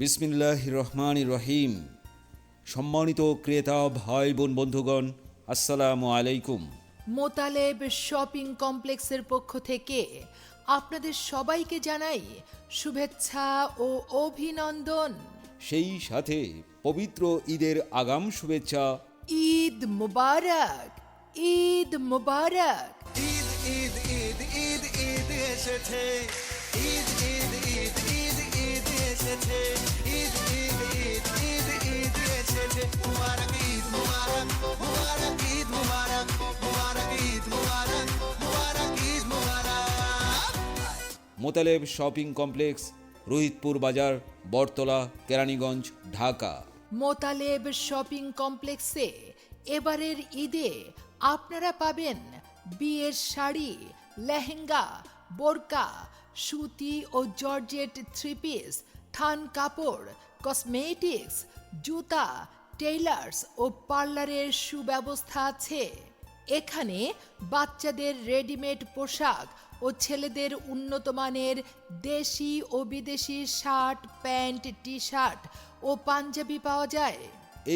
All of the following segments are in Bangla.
বিসমিল্লাহ রহমান রহিম সম্মানিত ক্রেতা ভাই বোন বন্ধুগণ আসসালামু আলাইকুম। মোতালেব শপিং কমপ্লেক্সের পক্ষ থেকে আপনাদের সবাইকে জানাই শুভেচ্ছা ও অভিনন্দন। সেই সাথে পবিত্র ঈদের আগাম শুভেচ্ছা। ঈদ মুবারক ঈদ মুবারক। ঈদ ঈদ ঈদ ঈদ ঈদ এসেছে। Motaleb shopping complex, Rohitpur Bazar, Battala, Keraniganj, Dhaka. Motaleb shopping কমপ্লেক্সে এবারের ঈদে আপনারা পাবেন বিয়ের শাড়ি, লেহেঙ্গা, বোরকা, সুতি ও জর্জেট থ্রি পিস, থান কাপড়, কসমেটিক্স, জুতা, টেইলার্স ও পার্লারের সুব্যবস্থা আছে। এখানে বাচ্চাদের রেডিমেড পোশাক ও ছেলেদের উন্নত মানের দেশি ও বিদেশি শার্ট, প্যান্ট টি শার্ট ও পাঞ্জাবি পাওয়া যায়।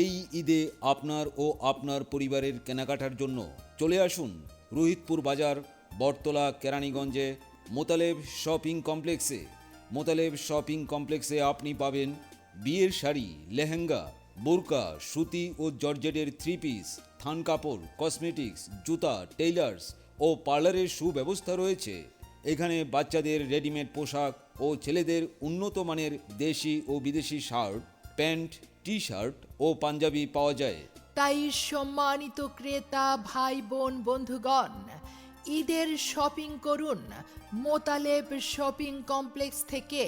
এই ঈদে আপনার ও আপনার পরিবারের কেনাকাটার জন্য চলে আসুন রোহিতপুর বাজার, বটতলা, কেরানীগঞ্জে মোতালেব শপিং কমপ্লেক্সে। মোতালেব শপিং কমপ্লেক্সে আপনি পাবেন বিয়ের শাড়ি, লেহেঙ্গা বোরকা, সুতি ও জর্জেটের থ্রি পিস থান কাপড় কসমেটিক্স জুতা টেইলার্স ও পার্লারের সুব্যবস্থা রয়েছে। এখানে বাচ্চাদের রেডিমেড পোশাক ও ছেলেদের উন্নত মানের দেশি ও বিদেশি শার্ট প্যান্ট টি শার্ট ও পাঞ্জাবি পাওয়া যায়। তাই সম্মানিত ক্রেতা, ভাই, বোন, বন্ধুগণ, ঈদের শপিং করুন। মোতালেব শপিং কমপ্লেক্স থেকে,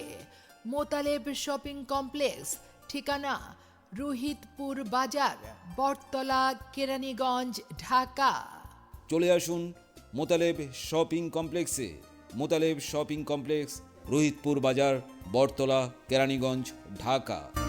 মোতালেব শপিং কমপ্লেক্স ঠিকানা রোহিতপুর বাজার, বটতলা, কেরানীগঞ্জ, ঢাকা। চলে আসুন মোতালেব শপিং কমপ্লেক্সে। মোতালেব শপিং কমপ্লেক্স, রোহিতপুর বাজার, বটতলা, কেরানীগঞ্জ, ঢাকা।